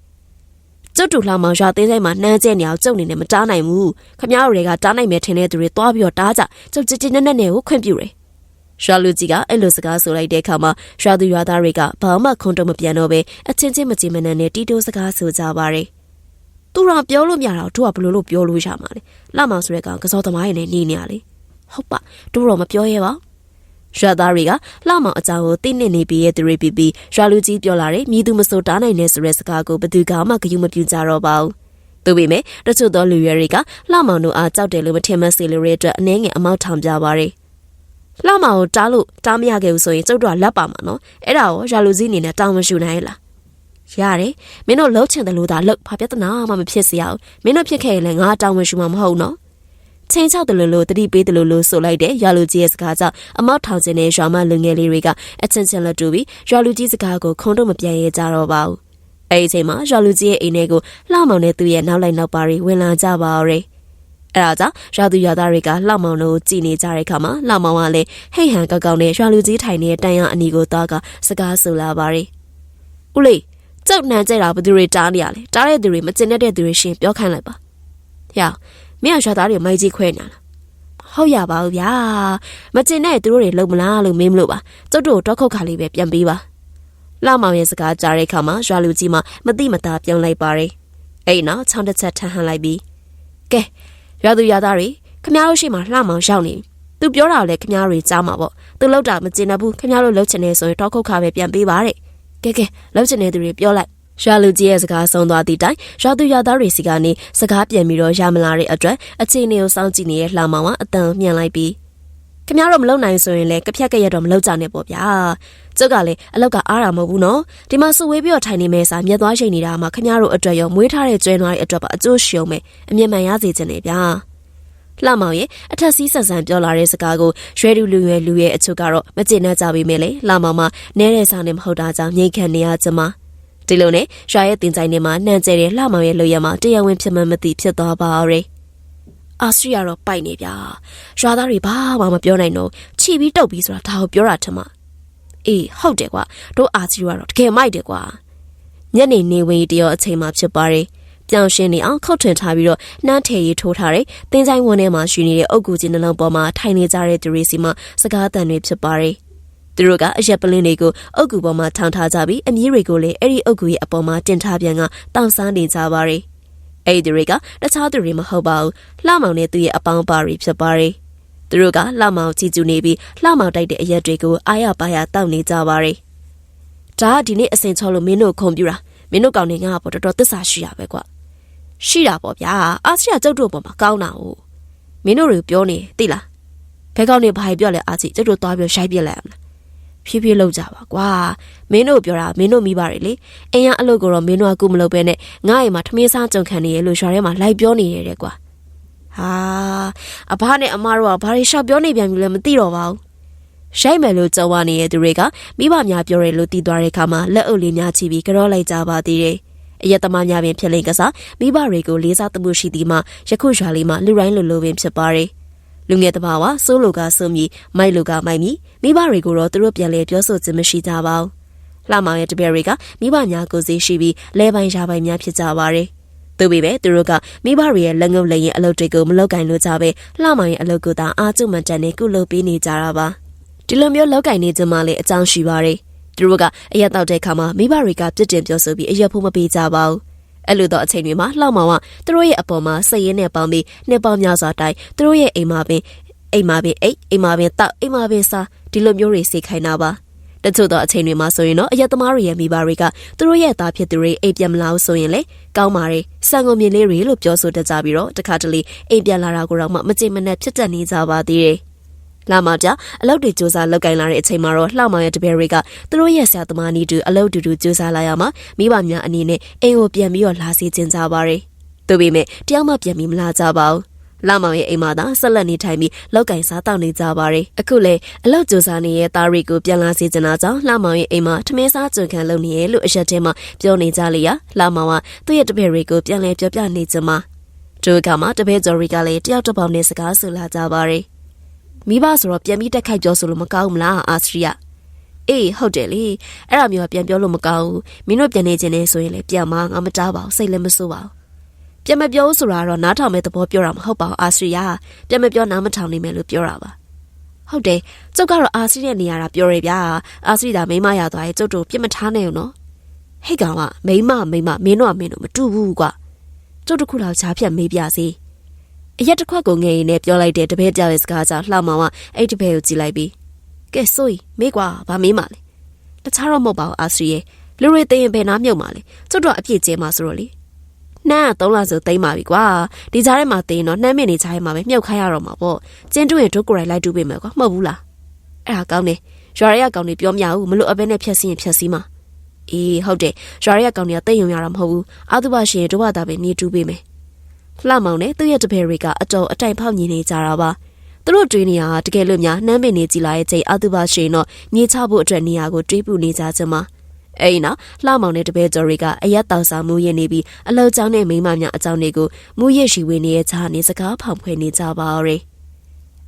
ကျုပ်တူလှမောင်ရွာသေးဆိုင်မှာနှမ်းကျဲနေအောင်ကျုပ်နေနဲ့မတားနိုင်ဘူးခမ ्या တို့တွေကတားနိုင်မယ်ထင်တဲ့သူတွေသွားပြီးတော့တားကြကျုပ်ကြည်ကြည်နက်နက်နဲ့ကိုခွင့်ပြုတယ်ရွာလူကြီးကအဲ့လိုစကားဆိုလိုက်တဲ့အခါမှာရွာသူရွာသားတွေကဘာမှခွန်တော့မပြန်တော့ပဲအချင်းချင်းမကြည်မနက်နဲ့တီတိုးစကားဆိုကြပါရယ် သူတော်ပြောလို့မရတော့သူကဘလို့လို့ပြောလို့ရမှာလေလှမောင်ဆိုတဲ့ကောင်ကစောသမားရည်နဲ့နေနေရလေဟုတ်ပါသူတော်မပြောရဲပါရွာသားတွေကလှမောင်အကြောင်းကိုသိနေနေပြီးရဲ့သူတွေပြီးပြီးရွာလူကြီးပြောလာတယ်မြည်သူမစိုးတားနိုင်နေဆိုတဲ့စကားကိုဘသူကမှဂယုမပြူကြတော့ပါဘူးသူပေမဲ့တချို့သောလူရွယ်တွေကလှမောင်တို့အားကြောက်တယ်လို့မထင်မှတ်စေလို့ရတဲ့အတွက်အနှဲငယ်အမောက်ထောင်ပြပါရယ်လှမောင်ကိုတားလို့တားမရခဲ့ဘူးဆိုရင်ကျုပ်တို့ကလက်ပါမှာနော်အဲ့ဒါကိုရွာလူကြီးအနေနဲ့တောင်းမရှူနိုင်လား ရတယ်မင်းတို့လှုပ်ချင်တယ်လို့သာလှုပ်ဘာပြဿနာမှမဖြစ်စေရဘူးမင်းတို့ဖြစ်ခဲ့ရင်လည်းငါတောင်းမရှူမှာမဟုတ်နော်ချင်းချောက်တယ်လို့လို့တတိပေးတယ်လို့လို့ဆိုလိုက်တဲ့ရွာလူကြီးရဲ့စကားကြောင့်အမောက်ထောင်ခြင်းနဲ့ရွာမလူငယ်လေးတွေကအချင်းချင်းလက်တူပြီးရွာလူကြီးစကားကိုခုံတော့မပြန်ရကြတော့ပါဘူးအဲ့ဒီအချိန်မှာရွာလူကြီးရဲ့အိမ်ထဲကိုလှမောင်နဲ့သူ့ရဲ့နောက်လိုက်နောက်ပါတွေဝင်လာကြပါရယ်အဲ့ဒါကြောင့်ရွာသူရွာသားတွေကလှမောင်တို့ကြည်နေကြတဲ့အခါမှာလှမောင်ကလည်းဟိတ်ဟန်ကောက်ကောက်နဲ့ရွာလူကြီးထိုင်နေတဲ့တန်ရအနီကိုသွားကစကားဆိုလာပါရယ်ဦးလေး ကြောက်နှံကြတာဘယ်သူတွေတားနေရလဲတားတဲ့သူတွေမကျင်တဲ့သူတွေရှင်ပြောခိုင်းလိုက်ပါဟျောမင်းကရွာသားတွေမိုက်ကြီးခွဲနေတာလားဟုတ်ရပါဘူးဗျာမကျင်တဲ့သူတို့တွေလုံမလားလို့မင်းမလို့ပါကျုပ်တို့တော့ခုတ်ခါလေးပဲပြန်ပေးပါလှမောင်ရဲ့စကားကြားတဲ့အခါမှာရွာလူကြီးမှမတိမတာပြောင်းလိုက်ပါတယ်အဲ့နောက်ချောင်းတစ်ချက်ထမ်းဟန်လိုက်ပြီးကဲရွာသူရွာသားတွေခမားတို့ရှိမှလှမောင်ရောက်နေသူပြောတာလည်းခမားတွေကြားမှာပေါ့သူလောက်တာမကျင်တတ်ဘူးခမားတို့လှုပ်ချင်နေဆိုရင်တော့ခုတ်ခါပဲပြန်ပေးပါတဲ့ ကဲကဲလှုပ်ချင်တဲ့သူတွေပြောလိုက်ရွာလူကြီးရဲ့စကားဆုံးသွားသည့်တိုင်ရွာသူရွာသားတွေစီကနေစကားပြန်ပြီးတော့ရမလာတဲ့အတွက်အခြေအနေကိုစောင့်ကြည့်နေတဲ့လှမောင်ကအတန်မြန်လိုက်ပြီးခင်ဗျားတို့မလုပ်နိုင်ဆိုရင်လည်းကဖြတ်ကရက်တော့မလုပ်ကြနဲ့ပေါ့ဗျာကျုပ်ကလည်းအလောက်ကအားတာမဟုတ်ဘူးနော်ဒီမှာစဝေးပြီးတော့ထိုင်နေမယ်စာမြက်သွားရှိနေတာမှခင်ဗျားတို့အတွက်ရောမွေးထားတဲ့ကျွဲနွားတွေအတွက်ပါအကျိုးရှုံမယ်အမြင်မှန်ရစေချင်တယ်ဗျာ လှမောင်ရဲ့အထက်စီးဆန်ဆန်ပြောလာတဲ့စကားကိုရွှဲတူလူရွယ်လူရဲ့အချုပ်ကတော့မကျေနပ်ကြပေမဲ့လေလှမောင်မနဲတဲ့စာနဲ့မဟုတ်တာကြောင့်မြိတ်ခံနေရကြမှာဒီလိုနဲ့ရွာရဲ့တင်ကြိုင်ထဲမှာနှံကျဲတဲ့လှမောင်ရဲ့လူရမှာတရားဝင်ဖြစ်မှမသိဖြစ်သွားပါရဲ့အာစရီကတော့ပိုက်နေဗျာရွာသားတွေဘာမှမပြောနိုင်တော့ခြိပြီးတုတ်ပြီးဆိုတာဒါကိုပြောတာထမအေးဟုတ်တယ်ကွာတို့အာစရီကတော့တကယ်မိုက်တယ်ကွာညနေနေဝင်တရောအချိန်မှဖြစ်ပါတယ် ပြောင်းရှင်းနေအောင်ခောက်ထွင်ထားပြီးတော့နှမ်းထည်ရီထိုးထားတဲ့တင်းချိုင်းဝန်းထဲမှာရှိနေတဲ့အုတ်ဂူကြီးနှလုံးပေါ်မှာထိုင်နေကြတဲ့သူတွေစီမှာစကားတန်တွေဖြစ်ပါတယ်သူတို့ကအရက်ပလင်းတွေကိုအုတ်ဂူပေါ်မှာထောင်ထားကြပြီးအမြည်တွေကိုလည်းအဲ့ဒီအုတ်ဂူရဲ့အပေါ်မှာတင်ထားပြန်ကတောင်စားနေကြပါတယ်အဲ့ဒီတွေကတခြားသူတွေမဟုတ်ပါဘူးလှမောင်နဲ့သူ့ရဲ့အပေါင်းပါတွေဖြစ်ပါတယ်သူတို့ကလှမောင်ကြည်ကျူနေပြီးလှမောင်တိုက်တဲ့အရက်တွေကိုအားရပါရတောက်နေကြပါတယ်ဒါကဒီနေ့အစင်ချောလို့မင်းတို့ခုံပြူတာမမင်းတို့ကောင်နေငါ့ဘောတော်တော်သစ္စာရှိရပဲကွာ ရှိတာပေါ့ဗျာအာစီယာကျုပ်တို့ဘောမှာကောင်းတာ哦မင်းတို့တွေပြောနေသိလားဘဲကောင်နေဘာပြောလဲအာစီကျုပ်တို့သွားပြီးရှိုက်ပြက်လိုက်အောင်လားဖြည်းဖြည်းလောက်ကြပါကွာမင်းတို့ပြောတာမင်းတို့မိပါရလေအင်ရအလုပ်ကိုတော့မင်းတို့ကကုမလုပ်ပဲနဲ့ငါ့အိမ်မှာထမင်းစားကြုံခံနေရလို့ရွာထဲမှာလိုက်ပြောနေရတယ်ကွာဟာအဖနဲ့အမတို့ကဘာတွေရှောက်ပြောနေပြန်ပြီလဲမသိတော့ပါဘူးရှိုက်မယ်လို့ကြုံရနေတဲ့သူတွေကမိဘများပြောတယ်လို့တည်သွားတဲ့အခါမှာလက်အုပ်လေးများချပြီးကြောလိုက်ကြပါသေးတယ်။ အယက်သမားများပင်ဖြစ်လိမ့်ကစားမိဘတွေကိုလေးစားသမှုရှိသည်မှယခုရွာလေးမှာလူတိုင်းလူလိုပင်ဖြစ်ပါတယ်။လူငယ်တဘာဝစိုးလိုကစိုးမြည်မိုက်လိုကမိုက်မြည်မိဘတွေကိုတော့သူတို့ပြန်လဲပြောဆိုခြင်းမရှိကြပါဘူး။လှမောင်ရဲ့တပည့်တွေကမိဘများကိုစီရှိပြီးလဲပိုင်းရှားပိုင်းများဖြစ်ကြပါတယ်။သူပေပဲသူတို့ကမိဘတွေရဲ့လက်ငုပ်လက်ရင်အလုပ်တွေကိုမလုပ်ကင်လို့ကြပဲလှမောင်ရဲ့အလုပ်ကိုသာအားကျမှန်တန်နဲ့ကုလုပ်ပေးနေကြတာပါ။ဒီလိုမျိုးလောက်ကင်နေခြင်းမှလည်းအကြောင်းရှိပါတယ် သူတို့ကအရက်တောက်တဲ့ခါမှာမိဘတွေကပြစ်တင်ပြောဆိုပြီးအရက်ဖို့မပေးကြပါဘူးအဲ့လိုတော့အချိန်တွေမှာလှောက်မောင်ကသူတို့ရဲ့အပေါ်မှာစိတ်ရင်းနဲ့ပေါင်းပြီးနှစ်ပေါင်းများစွာတိုင်သူတို့ရဲ့အိမ်မှာပင်အိမ်မှာပင်အိတ်အိမ်မှာပင်တောက်အိမ်မှာပင်စားဒီလိုမျိုးတွေစိတ်ခိုင်းတာပါတချို့သောအချိန်တွေမှာဆိုရင်တော့အရက်သမားတွေရဲ့မိဘတွေကသူတို့ရဲ့သားဖြစ်သူတွေအိမ်ပြန်မလာဘူးဆိုရင်လေကောင်းပါတယ်စံကုန်မြင်လေးတွေလို့ပြောဆိုတတ်ကြပြီးတော့တခါတလေအိမ်ပြန်လာတာကိုတော့မှမကြင်မနဲ့ဖြစ်တတ်နေကြပါသေးတယ် လာမပြအလုပ်တွေစူးစမ်းလောက်ကင်လာတဲ့အချိန်မှာတော့လှမောင်ရဲ့တပည့်တွေကသူတို့ရဲ့ဆရာသမားနီးတူအလုပ်တူတူစူးစမ်းလာရမှာမိဘများအနေနဲ့အိမ်ကိုပြန်ပြီးတော့လာစီခြင်းကြပါရယ်သူပေမဲ့တယောက်မှပြန်ပြီးမလာကြပါဘူးလာမောင်ရဲ့အိမ်မှာသာဆက်လက်နေထိုင်ပြီးလောက်ကင်စားတောက်နေကြပါရယ်အခုလေအလောက်ကြိုးစားနေတဲ့သားရီကိုပြန်လာစေချင်တာကြောင့်လာမောင်ရဲ့အိမ်မှာထမင်းစားကြွခံလုပ်နေရလို့အရက်ထဲမှာပြောနေကြလေရလာမောင်ကသူ့ရဲ့တပည့်တွေကိုပြန်လဲပြောပြနေကြမှာတို့ကမှတပည့်ကျော်ရီကလည်းတယောက်တစ်ပေါက်နဲ့စကားဆိုလာကြပါရယ် မိဘဆိုတော့ပြန်ပြီးတက်ခိုက်ပြောဆိုလို့မကောင်းဘူးလားအာစရီယာအေးဟုတ်တယ်လေအဲ့ဒါမျိုးကပြန်ပြောလို့မကောင်းဘူးမင်းတို့ပြန်နေခြင်းနဲ့ဆိုရင်လည်းပြန်မငါမတားပါဘူးစိတ်လည်းမဆိုးပါဘူးပြန်မပြောဆိုတာတော့နားထောင်မဲ့သဘောပြောတာမဟုတ်ပါဘူးအာစရီယာပြန်မပြောနားမထောင်နိုင်မယ်လို့ပြောတာပါဟုတ်တယ်ကျုပ်ကတော့အာစရီရဲ့နေရာတာပြောရဗျာအာစရီဒါမိမရသွားရင်ကျုပ်တို့ပြစ်မထားနိုင်ဘူးနော်ဟိတ်ကောင်ကမိမမိမမင်းတို့ကမင်းတို့မတူဘူးကွာကျုပ်တို့ခုလောက်ချားဖြတ်မေးပြစေ အရက်တစ်ခွက်ကိုငယ်ရင်နဲ့ပြောလိုက်တဲ့တပည့်တယောက်ရဲ့စကားကြောင့်လှမောင်ကအဲ့တပည့်ကိုကြည့်လိုက်ပြီးကဲဆိုရင်မေးကွာဗာမေးပါလေတခြားတော့မဟုတ်ပါဘူးအာစရီရဲ့လူတွေသိရင်ဘယ်နာမြုပ်မှာလဲကျုပ်တို့အပြည့်ကျဲမှာဆိုတော့လေနှမ်းက3လဆိုသိမ့်ပါပြီကွာဒီကြားထဲမှာသိရင်တော့နှမ်းမင်းနေကြားထဲမှာပဲမြုပ်ခိုင်းရတော့မှာပေါ့ကျင်းတူရင်တို့ကိုယ်တိုင်လိုက်တူပေးမယ်ကွာမဟုတ်ဘူးလားအဲ့ဒါကောင်းတယ်ရွာရဲကကောင်တွေပြောမရဘူးမလို့အဘဲနဲ့ဖြက်စီရင်ဖြက်စီမှာအေးဟုတ်တယ်ရွာရဲကကောင်တွေကတိတ်ယုံရတာမဟုတ်ဘူးအာသူဘရှင်တို့ဘာသာပဲနေတူပေးမယ် လှမောင်နဲ့သူ့ရဲ့တပည့်တွေကအတော်အတိုင်ဖောက်ညီနေကြတာပါသူတို့တွေးနေရတကယ်လို့များနှမ်းပင်နေကြည်လာတဲ့ချိန်အတုပါရှင်တော့မြေချဖို့အတွက်နေရာကိုတွေးပူနေကြချင်မှာအဲ့ဒီနောက်လှမောင်နဲ့တပည့်ကျော်တွေကအရက်တောင်ဆောင်မှုရနေပြီးအလောက်ကျောင်းနဲ့မိမများအကြောင်းတွေကိုမူရရှိဝေနေတဲ့ခြားနေစကားဖောင်ဖွယ်နေကြပါရယ်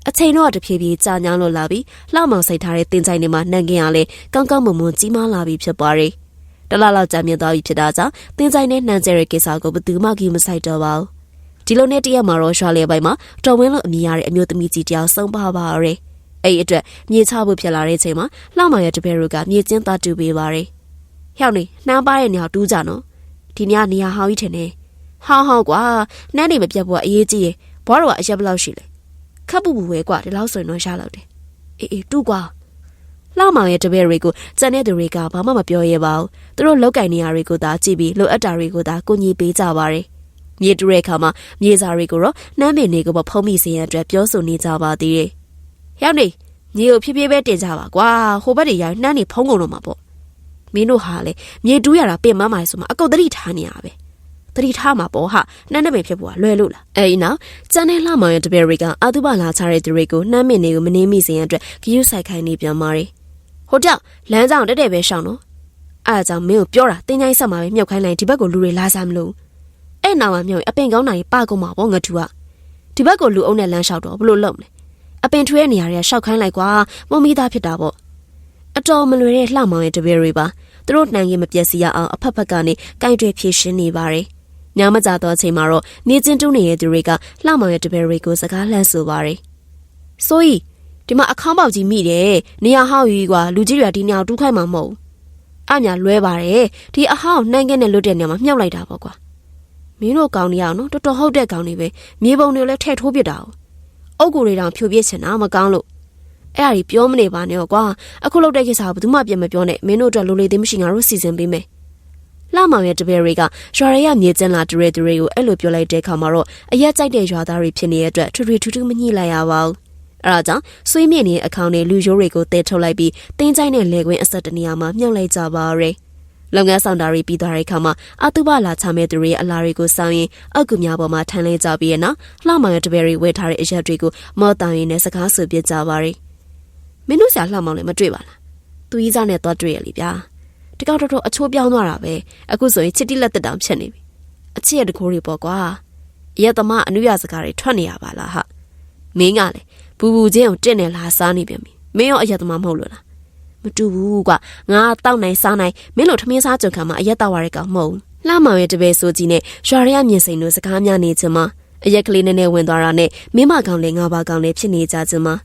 အချိန်တော့တဖြည်းဖြည်းကြာညောင်းလို့လာပြီးလှမောင်စိတ်ထားတဲ့တင်ကြိုင်တွေမှာနှံကင်ရလဲကောင်းကောင်းမွန်မွန်ကြီးမားလာပြီးဖြစ်သွားတယ်တလားလောက်ကြာမြင့်သွားပြီဖြစ်တာကြောင့်တင်ကြိုင်နဲ့နှံကျဲတဲ့ကိစ္စကိုဘယ်သူမှကြီးမဆိုင်တော့ပါဘူး ဒီလိုနဲ့တရက်မှာတော့ရွာလေပိုင်းမှာတော်ဝင်းလို့အမည်ရတဲ့အမျိုးသမီးကြီးတယောက်ဆုံးပါပါရယ်အဲ့ဒီအတွက်မြေချဖို့ဖြစ်လာတဲ့ချိန်မှာလှမောင်ရဲ့တပည့်တို့ကမြေကျင်းသားတူပေးပါရယ်ဟျောက်နေနှမ်းပါတဲ့နေရာတူးကြနော်ဒီညနေရာဟောင်းကြီးထင်နေဟောင်းဟောင်းကွာနှမ်းနေမပြတ်ဘူးအရေးကြီးရေဘောတော်ကအရက်ဘလောက်ရှိလဲခပ်ပူပူပဲကွာဒီလောက်ဆိုရင်တော့ရလောက်တယ်အေးအေးတူးကွာလှမောင်ရဲ့တပည့်တွေကိုစံတဲ့သူတွေကဘာမှမပြောရပါဘူးသူတို့လောက်ကင်နေရာတွေကိုသာကြည့်ပြီးလိုအပ်တာတွေကိုသာကိုကြီးပေးကြပါရယ် မြေတူတဲ့အခါမှာမြေစာတွေကိုတော့နှမ်းပင်တွေကိုပေါ့ဖုံးမိစေရန်အတွက်ပြောဆိုနေကြပါသေးတယ်။ရောက်နေမြေကိုဖြည်းဖြည်းပဲတင်ကြပါကွာဟိုဘက်တွေရောက်နှမ်းနေဖုံးကုန်တော့မှာပေါ့။မင်းတို့ဟာလေမြေတူးရတာပင်မမိုင်ဆိုမှအကုတ်တတိထားနေရပဲ။တတိထားမှာပေါ့ဟာနှမ်းနဲ့ပင်ဖြစ်ဖို့ကလွယ်လို့လား။အဲဒီနောက်ကျန်တဲ့လှမောင်ရဲ့တပည့်တွေကအာတုပလာချတဲ့သူတွေကိုနှမ်းပင်တွေကိုမနှင်းမိစေရန်အတွက်ဂယုဆိုင်ခိုင်းနေပြန်ပါတယ်။ဟိုကြောက်လမ်းကြောင်တက်တက်ပဲရှောင်းနော်။အဲအကြောင့်မင်းကိုပြောတာတင်းချိုင်းဆက်မှာပဲမြုပ်ခိုင်းလိုက်ဒီဘက်ကိုလူတွေလာစားမလို့။ အဲ့နာမှာမြောက်အပင်ကောင်းနိုင်ပါကုန်မှာပေါ့ငါတူကဒီဘက်ကိုလူအုံနဲ့လမ်းလျှောက်တော့ဘလို့လုံလဲအပင်ထွေးတဲ့နေရာတွေကရှောက်ခိုင်းလိုက်ကွာမုံမိသားဖြစ်တာပေါ့အတော်မလွယ်တဲ့လှမောင်ရဲ့တပည့်တွေပါသူတို့နှံရင်မပြက်စီရအောင်အဖက်ဖက်ကနေကင်တွေဖြည့်ရှင်းနေပါတယ်ညမကြတော့အချိန်မှာတော့နေချင်းတူးနေတဲ့သူတွေကလှမောင်ရဲ့တပည့်တွေကိုစကားလှမ်းဆိုပါတယ်ဆိုကြီးဒီမှာအခန်းပေါက်ကြီးမိတယ်နေရာဟောက်ကြီးကွာလူကြီးတွေကဒီနေရာတူးခိုင်းမှာမဟုတ်အညာလွဲပါတယ်ဒီအဟောင်းနှိုင်းကဲနဲ့လွတ်တဲ့နေရာမှာမြှောက်လိုက်တာပေါ့ကွာ မင်းတို့ကောင်းနေရအောင်နော်တော်တော်ဟုတ်တဲ့ကောင်းနေပဲမြေပုံတွေလည်းထဲ့ထိုးပစ်တာ哦အုတ်ကိုတွေတောင်ဖြိုပြစ်ချင်တာမကောင်းလို့အဲ့ဒါကြီးပြောမနေပါနဲ့ကွာအခုလောက်တဲ့ကိစ္စကဘယ်သူမှပြန်မပြောနဲ့မင်းတို့အတွက်လိုလေသေးမရှိငါတို့စီစဉ်ပေးမယ်လှမောင်ရဲ့တပည့်တွေကရွာရဲရမြေကျန်းလာတရဲတရဲကိုအဲ့လိုပြောလိုက်တဲ့အခါမှာတော့အရက်ကြိုက်တဲ့ရွာသားတွေဖြစ်နေတဲ့အတွက်ထွေထွေထူးထူးမညှိလိုက်ရပါဘူး။အဲဒါကြောင့်ဆွေးမြင့်နေတဲ့အခေါင်နဲ့လူရိုးတွေကိုတဲထုတ်လိုက်ပြီးတင်းချိုင်းတဲ့လေကွင်းအဆက်တနေရာမှာမြုပ်လိုက်ကြပါရယ်။ လုပ်ငန်းဆောင်တာတွေပြီးသွားတဲ့အခါမှာအတုပလာချမဲ့သူတွေရဲ့အလားတွေကိုစောင်းရင်အောက်ကူများပေါ်မှာထန်လဲကြပြီးရနောက်လှမောင်ရဲ့တပည့်တွေဝဲထားတဲ့အရက်တွေကိုမော်တောင်ရင်နဲ့စကားဆိုပြကြပါရယ်။မင်းတို့ဆရာလှမောင်လည်းမတွေ့ပါလား။သူကြီးစားနဲ့သွားတွေ့ရလေဗျာ။တကောက်တော့တော့အချိုးပြောင်းသွားတာပဲအခုဆိုရင်ချစ်တိလက်တက်တောင်ဖြစ်နေပြီအချစ်ရဲ့တကိုးတွေပေါ့ကွာရက်သမားအနုရစကားတွေထွက်နေရပါလားဟာမင်းကလေဘူဘူချင်းကိုတင့်နေလားစားနေပြန်ပြီမင်းရောအရက်သမားမဟုတ်လို့လား မတူဘူးကွာငါတောက်နိုင်စားနိုင်မင်းတို့ထမင်းစားကြုံခံမှာအရက်တောက်ရတဲ့ကောင်မဟုတ်လှမောင်ရဲ့တပည့်ဆိုကြီးနဲ့ရွာရရမြင်စိန်တို့စကားများနေချင်မှာအရက်ကလေးနဲ့နဲ့ဝင်သွားတာနဲ့မင်းမကောင်လေးငါးပါးကောင်လေးဖြစ်နေကြချင်မှာ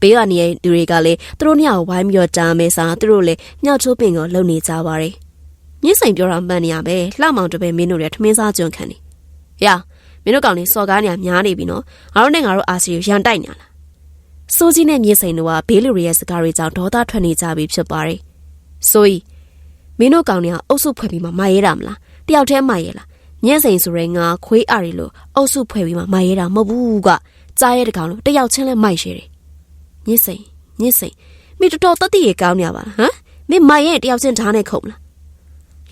ဘေးကနေသူတွေကလည်းသူတို့ညကိုဝိုင်းပြီးတော့တားမဲစားသူတို့လည်းညှောက်ချိုးပင်ကိုလုံနေကြပါရယ်မြင့်ဆိုင်ပြောတာမှန်နေရပဲလှမောင်တပည့်မင်းတို့လည်းထမင်းစားကြုံခံနေရမင်းတို့ကောင်လေးစော်ကားနေများနေပြီနော်ငါတို့နဲ့ငါတို့အာစီကိုရန်တိုက်နေလား စိုးကြီးနဲ့မြင့်စိန်တို့ကဘေးလူတွေရဲ့စကားတွေကြောင့်ဒေါသထွက်နေကြပြီဖြစ်ပါတယ်ဆိုကြီးမင်းတို့ကောင်တွေကအုပ်စုဖွဲ့ပြီးမှမာရဲတာမလားတယောက်တည်းမာရဲလားမြင့်စိန်ဆိုရဲငါခွေးအရီလို့အုပ်စုဖွဲ့ပြီးမှမာရဲတာမဟုတ်ဘူးကကြားရဲတကောင်လို့တယောက်ချင်းလဲမိုက်ရှည်တယ်မြင့်စိန်မြင့်စိန်မင်းတော်တော်တတိရေကောင်းနေပါလားဟမ်မင်းမိုက်ရဲ့တယောက်ချင်းဓာတ်နဲ့ခုံမလား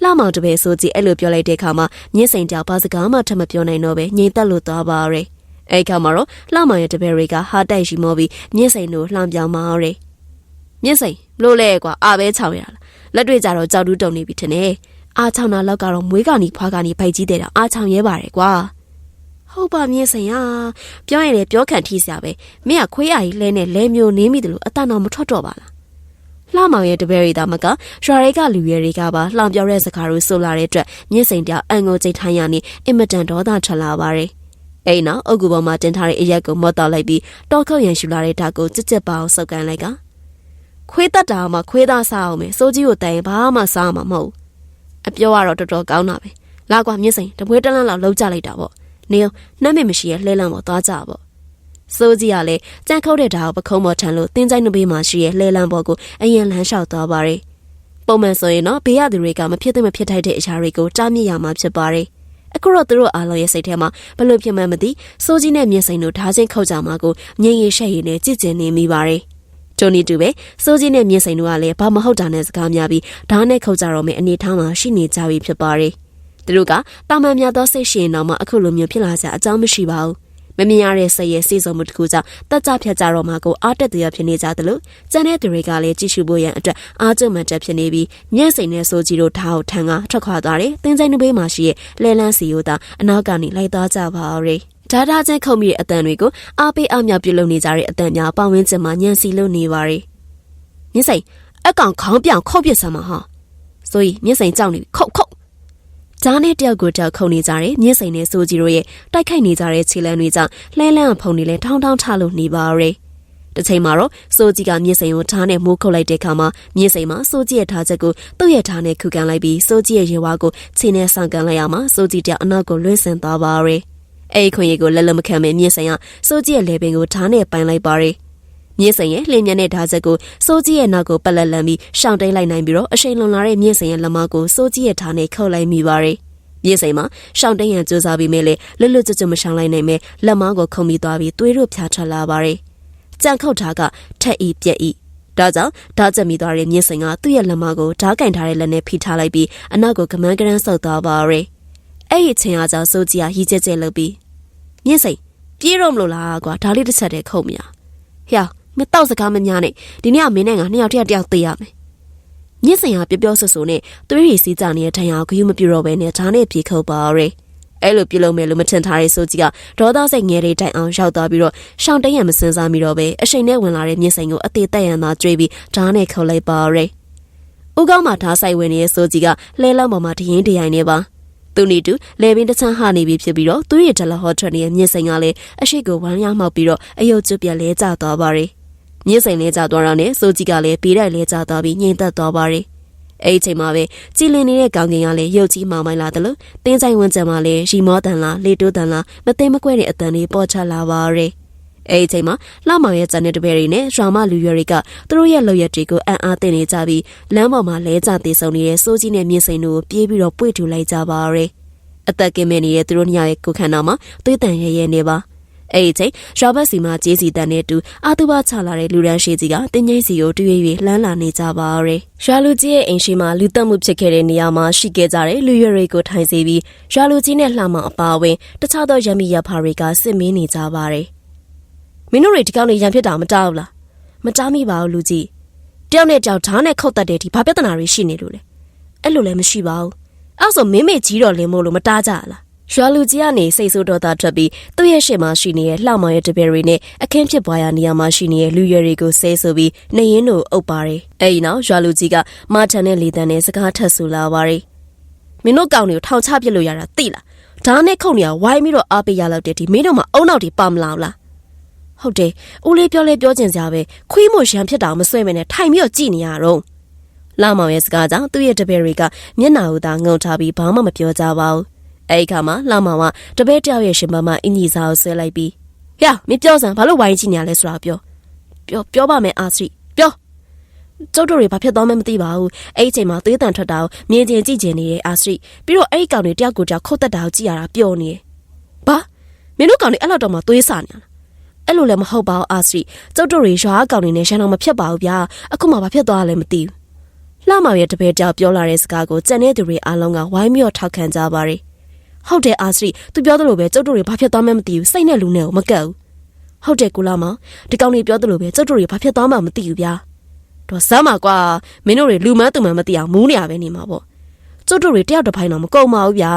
လှမောင်တပည့်ဆိုကြည့်အဲ့လိုပြောလိုက်တဲ့အခါမှာမြင့်စိန်ကြောက်ပါစကားမှထပ်မပြောနိုင်တော့ပဲငြိမ်သက်လို့သွားပါရယ် အဲ့ခါမှာတော့လှမောင်ရဲ့တပည့်တွေကဟာတိုက်ရှိမောပြီးမြင့်စိန်တို့လှမ်းပြောင်းပါရယ်မြင့်စိန်ဘလို့လဲကွာအာပဲချောင်ရလားလက်တွေ့ကြတော့ကြောက်တူးတုံနေပြီထင်တယ်အာချောင်တာလောက်ကတော့မွေးကနေဖွားကနေဖိုက်ကြီးတဲ့တာအာချောင်ရဲပါတယ်ကွာဟုတ်ပါမြင့်စိန်ဟာပြောရင်လည်းပြောခံထိစရာပဲမင်းကခွေးအာကြီးလဲနဲ့လဲမျိုးနင်းမိတယ်လို့အတန်တော်မထွက်တော့ပါလားလှမောင်ရဲ့တပည့်ရီသားမကရွာတွေကလူရဲတွေကပါလှောင်ပြောတဲ့စကားကိုဆိုလာတဲ့အတွက်မြင့်စိန်တယောက်အန်ကိုကြိတ်ထိုင်းရနေအင်မတန်ဒေါသထွက်လာပါတယ်။ အဲ့နောက်အုတ်ကူပေါ်မှာတင်ထားတဲ့အရက်ကိုမော့တောက်လိုက်ပြီးတောက်ခုတ်ရန်ရှူလာတဲ့ဓာတ်ကိုကြစ်ကြစ်ပါအောင်စုပ်ကန်လိုက်ကခွေးတက်တာမှခွေးသားစားအောင်မယ်စိုးကြီးကိုတိုင်ရင်ဘာမှစားမှာမဟုတ်ဘူး။အပြောကတော့တော်တော်ကောင်းတာပဲ။လာကွာမြင့်စိန်တပွဲတလန်းလောက်လှုပ်ကြလိုက်တာပေါ့။နေအောင်နှမ်းမမရှိရဲ့လှဲလန်းပေါ်သွားကြပေါ့။စိုးကြီးကလည်းကြမ်းခုတ်တဲ့ဓာတ်ကိုပခုံးပေါ်ထန်လို့တင်းကြိုက်နှပေးမှရှိရဲ့လှဲလန်းပေါ်ကိုအရင်လမ်းလျှောက်သွားပါတယ်။ပုံမှန်ဆိုရင်တော့ဘေးရသူတွေကမဖြစ်သင့်မဖြစ်ထိုက်တဲ့အရာတွေကိုတားမြစ်ရမှာဖြစ်ပါတယ်။ အခုတော့သူတို့အားလုံးရဲ့စိတ်ထဲမှာဘလို့ဖြစ်မှန်းမသိစိုးကြီးနဲ့မြင့်စိန်တို့ဓာချင်းခုတ်ကြမှာကိုငြိမ်ရရှက်ရည်နဲ့ကြည်ကျင်နေမိပါတယ်။တိုနီတူပဲစိုးကြီးနဲ့မြင့်စိန်တို့ကလည်းဘာမဟုတ်တာနဲ့စကားများပြီးဓာနဲ့ခုတ်ကြတော့မယ့်အနေထားမှာရှိနေကြပြီဖြစ်ပါတယ်။သူတို့ကတာမန်များသောစိတ်ရှိရင်တော့မှအခုလိုမျိုးဖြစ်လာကြအကြောင်းမရှိပါဘူး။ မမြင်ရတဲ့စိတ်ရဲ့စီစုံမှုတစ်ခုကြောင့်တက်ကြဖြတ်ကြတော့မှကိုအားတက်တရားဖြစ်နေကြတယ်လို့ကျန်တဲ့သူတွေကလည်းကြည့်ရှုဖို့ရန်အတွက်အားကျမှန်တက်ဖြစ်နေပြီးညံ့စိန်နဲ့ဆိုကြီးတို့ဓာတ်ကိုထန်ကထွက်ခွာသွားတယ်။တင်းစိန်နှပေးမှာရှိရဲ့လဲလန်းစီယိုတာအနောက်ကနေလိုက်သွားကြပါရယ်။ဓာတ်ဓာတ်ချင်းခုံမိတဲ့အတန်တွေကိုအားပေးအားမြောက်ပြုလုပ်နေကြတဲ့အတန်များပတ်ဝန်းကျင်မှာညံ့စီလို့နေပါရယ်။မြင့်စိန်အကောင်ခေါင်းပြောင်ခုတ်ပစ်စမ်းမှာဟာ။ဆိုရင်မြင့်စိန်ကြောက်နေပြီခုတ်ခုတ် ဂျားနဲ့တယောက်ကိုတယောက်ခုန်နေကြတယ်မြင့်စိန်နဲ့စိုးကြီးတို့ရဲ့တိုက်ခိုက်နေကြတဲ့ခြေလမ်းတွေကြောင့်လှဲလန်းဖုန်တွေလည်းထောင်းထောင်းချလို့နေပါရယ်တစ်ချိန်မှာတော့စိုးကြီးကမြင့်စိန်ကိုဓာတ်နဲ့မိုးခုတ်လိုက်တဲ့အခါမှာမြင့်စိန်မှာစိုးကြီးရဲ့ဓာတ်ချက်ကိုသူ့ရဲ့ဓာတ်နဲ့ခုခံလိုက်ပြီးစိုးကြီးရဲ့ရေဝါကိုခြေနဲ့ဆောင်ကန်လိုက်ရမှာစိုးကြီးတယောက်အနောက်ကိုလွှင့်ဆင်သွားပါရယ်အဲ့ခွင့်ရကိုလက်လက်မခံမဲ့မြင့်စိန်ကစိုးကြီးရဲ့လေပင်ကိုဓာတ်နဲ့ပိုင်လိုက်ပါရယ် မြင့်စိန်ရဲ့လှင်မြန်တဲ့ဓာတ်ချက်ကိုစိုးကြီးရဲ့နောက်ကိုပက်လက်လန်ပြီးရှောင်တိန်လိုက်နိုင်ပြီးတော့အရှိန်လွန်လာတဲ့မြင့်စိန်ရဲ့လက်မကိုစိုးကြီးရဲ့ဓာတ်နဲ့ခုတ်လိုက်မိပါရယ်မြင့်စိန်မှာရှောင်တိန်ရန်စူးစမ်းပြီးမဲလေလွတ်လွတ်ကျွတ်ကျွတ်မရှောင်လိုက်နိုင်မဲလက်မကိုခုံပြီးသွားပြီးသွေးတို့ဖြာထွက်လာပါရယ်ကြံခုတ်ထားကထက်ဤပြက်ဤဒါကြောင့်ဓာတ်ချက်မိသွားတဲ့မြင့်စိန်ကသူ့ရဲ့လက်မကိုဓာတ်ကင်ထားတဲ့လက်နဲ့ဖိထားလိုက်ပြီးအနောက်ကိုကမန်းကရန်းဆုပ်သွားပါရယ်အဲ့ဒီအချိန်အားကြောင့်စိုးကြီးကရီးကျဲကျဲလုပ်ပြီးမြင့်စိန်ပြေးတော့မလို့လားကွာဒါလေးတစ်ချက်တည်းခုတ်မရဟျာ မတော့စကားမများနဲ့ဒီနေ့ကမင်းနဲ့ငါနှစ်ယောက်တယောက်တယောက်သိရမယ်မြင့်စင်ဟာပျော်ပျော်ဆဆနဲ့သွေးရည်စီးကြနေတဲ့ထံရဂယုမပြူတော့ပဲနဲ့ဓာနဲ့ပြေခုတ်ပါရယ်အဲ့လိုပြုလုပ်မယ်လို့မထင်ထားတဲ့ဆိုကြီးကဒေါသစိတ်ငယ်တွေတိုင်အောင်ရောက်သွားပြီးတော့ရှောင်းတရံမစင်စားမိတော့ပဲအရှိန်နဲ့ဝင်လာတဲ့မြင့်စိန်ကိုအသေးတက်ရန်သာကြွေးပြီးဓာနဲ့ခုတ်လိုက်ပါရယ်ဦးကောင်းမှာဓာဆိုင်ဝင်နေတဲ့ဆိုကြီးကလှဲလမ်းပေါ်မှာတရင်တရိုင်နေပါသူနေတူလေပင်တချမ်းဟနေပြီဖြစ်ပြီးတော့သူရဲ့ဒလဟောထွက်နေတဲ့မြင့်စိန်ကလည်းအရှိကိုဝမ်းရမှောက်ပြီးတော့အယုတ်ကျွပြက်လဲကျသွားပါရယ် မြင့်စိန်လဲကျသွားတာနဲ့စိုးကြီးကလည်းပြေးတိုက်လဲကျသွားပြီးညင်သက်သွားပါရယ်အဲ့ဒီချိန်မှာပဲကြည်လင်နေတဲ့ကောင်ကင်ကလည်းရုပ်ကြီးမောင်မိုင်းလာတယ်လို့တင်းဆိုင်ဝန်းကျင်မှာလည်းရီမောတန်လားလေတိုးတန်လားမသိမကွဲတဲ့အတန်လေးပေါ်ချလာပါရယ်အဲဒီအချိန်မှာလှမောင်ရဲ့ဇာနေတပည့်တွေနဲ့ရွာမလူရွယ်တွေကသူတို့ရဲ့လောက်ရက်တွေကိုအံ့အားသင့်နေကြပြီးလမ်းပေါ်မှာလဲကျသေးဆုံနေတဲ့စိုးကြီးနဲ့မြင့်စိန်တို့ကိုပြေးပြီးတော့ပွေ့ထူလိုက်ကြပါရယ်အသက်ကင်းမဲ့နေတဲ့သူတို့ညရဲ့ကိုခန္ဓာမှာသွေးတန်ရဲရဲနေပါ အဲ့ဒီချိန်ရွာဘက်စီမှာကျေးစီတန်နဲ့တူအာသူဘချလာတဲ့လူရန်ရှိကြီးကတင်းငိမ့်စီကိုတွေ့၍လမ်းလာနေကြပါရယ်ရွာလူကြီးရဲ့အိမ်ရှိမှာလူတက်မှုဖြစ်ခဲ့တဲ့နေရာမှာရှိခဲ့ကြတဲ့လူရွယ်တွေကိုထိုင်စေပြီးရွာလူကြီးနဲ့လှမအပါအဝင်တခြားသောရမီရဖာတွေကစစ်မင်းနေကြပါရယ်မင်းတို့တွေဒီကောင်တွေရံဖြစ်တာမတောက်ဘူးလားမတားမိပါဘူးလူကြီးတယောက်နဲ့တယောက်ဓာတ်နဲ့ခုတ်တက်တဲ့ဒီဘာပြဿနာတွေရှိနေလို့လဲအဲ့လိုလည်းမရှိပါဘူးအဲ့ဆိုမင်းမေကြီးတော်လင်းမို့လို့မတားကြလား ရွာလူကြီးကနေစိတ်ဆိုးဒေါသထွက်ပြီးသူ့ရဲ့ရှေ့မှာရှိနေတဲ့လှမောင်ရဲ့တပည့်တွေနဲ့အခင်းဖြစ်ပွားရာနေရာမှာရှိနေတဲ့လူရွယ်တွေကိုဆဲဆိုပြီးနေရင်တို့အုပ်ပါတယ်။အဲဒီနောက်ရွာလူကြီးကမထန်တဲ့လေတန်းနဲ့စကားထပ်ဆူလာပါတယ်။မင်းတို့ကောင်တွေကိုထောင်ချပစ်လို့ရတာသိလား။ဓာတ်နဲ့ခုတ်နေရဝိုင်းပြီးတော့အားပေးရလောက်တဲ့ဒီမင်းတို့မှအုံနောက်တွေပါမလာဘူးလား။ဟုတ်တယ်။ဦးလေးပြောလဲပြောကျင်စရာပဲ။ခွေးမို့ရံဖြစ်တာမဆွဲမနဲ့ထိုင်ပြီးတော့ကြည်နေရတော့။လာမောင်ရဲ့စကားကြောင့်သူ့ရဲ့တပည့်တွေကမျက်နှာကိုသာငုံထားပြီးဘာမှမပြောကြပါဘူး။ အဲဒီခါမှာလာမောင်ကတပည့်တယောက်ရဲ့ရှင်မမအင်ကြီးစားကိုဆွဲလိုက်ပြီးဟဲ့မင်းပြောစမ်းဘာလို့ဝိုင်းကြည့်နေရလဲဆိုတာပြောပြောပြောပါမယ်အာစရိပြောကျုပ်တို့တွေဘာဖြစ်သွားမှမသိပါဘူးအဲ့ဒီအချိန်မှာသွေးတန်ထွက်တာကိုမြင်ကျင်ကြည့်ကျင်နေတဲ့အာစရိပြီးတော့အဲ့ဒီကောင်တွေတယောက်ကိုတယောက်ခုတ်တက်တာကိုကြည့်ရတာပျော်နေတယ်ဘာမင်းတို့ကောင်တွေအဲ့လောက်တော့မှသွေးဆနေရလားအဲ့လိုလည်းမဟုတ်ပါဘူးအာစရိကျုပ်တို့တွေရွာကောင်တွေနဲ့ရှမ်းအောင်မဖြစ်ပါဘူးဗျာအခုမှဘာဖြစ်သွားလဲမသိဘူးလှမောင်ရဲ့တပည့်တယောက်ပြောလာတဲ့စကားကိုကြံတဲ့သူတွေအားလုံးကဝိုင်းပြီးတော့ထောက်ခံကြပါတယ် ဟုတ်တယ်အာစရိသူပြောသလိုပဲကျုပ်တို့တွေဘာဖြစ်သွားမှမသိဘူးစိတ်နဲ့လူနဲ့ကိုမကတ်ဘူးဟုတ်တယ်ကိုလာမောင်ဒီကောင်တွေပြောသလိုပဲကျုပ်တို့တွေဘာဖြစ်သွားမှမသိဘူးဗျာတော့စမ်းပါကွာမင်းတို့တွေလူမန်းသူမန်းမသိအောင်မူးနေရပဲနေမှာပေါ့ကျုပ်တို့တွေတယောက်တစ်ဖိုင်တော့မကုန်ပါဘူးဗျာ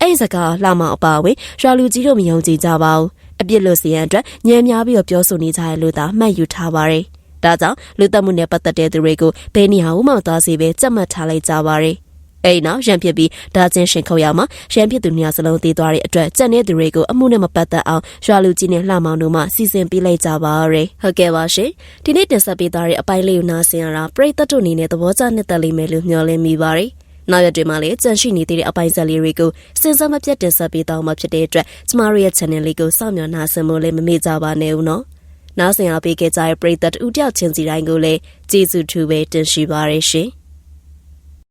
အဲ့ဒီစကားလှမောင်အပါဝင်ရွာလူကြီးတို့မယုံကြည်ကြပါဘူးအပြစ်လို့စီရန်အတွက်ညံများပြီးတော့ပြောဆိုနေကြရလို့သာမှတ်ယူထားပါတယ်ဒါကြောင့်လူသက်မှုနဲ့ပတ်သက်တဲ့သူတွေကိုဘယ်နေရာမှမသွားစေပဲကြက်မှတ်ထားလိုက်ကြပါတယ် အဲ့နောက်ရန်ဖြစ်ပြီးဒါချင်းရှင်ခုတ်ရမှာရန်ဖြစ်သူနေရာစလုံးတည်သွားတဲ့အတွက်ကြက်တဲ့သူတွေကိုအမှုနဲ့မပတ်သက်အောင်ရွာလူကြီးနဲ့လှမောင်တို့မှစီစဉ်ပေးလိုက်ကြပါရယ်ဟုတ်ကဲ့ပါရှင်ဒီနေ့တင်ဆက်ပေးသွားတဲ့အပိုင်းလေးကိုနားဆင်ရတာပရိသတ်တို့အနေနဲ့သဘောကျနှစ်သက်လိမ့်မယ်လို့မျှော်လင့်မိပါတယ်နောက်ရက်တွေမှာလည်းကြန့်ရှိနေသေးတဲ့အပိုင်းဆက်လေးတွေကိုစဉ်ဆက်မပြတ်တင်ဆက်ပေးသွားမှာဖြစ်တဲ့အတွက်ကျမတို့ရဲ့ channel လေးကိုစောင့်မျှော်နှားဆင်ဖို့လည်းမမေ့ကြပါနဲ့ဦးနော်နားဆင်အားပေးခဲ့ကြတဲ့ပရိသတ်ဦးတယောက်ချင်းစီတိုင်းကိုလည်းကျေးဇူးထူးပဲတင်ရှိပါရရှင်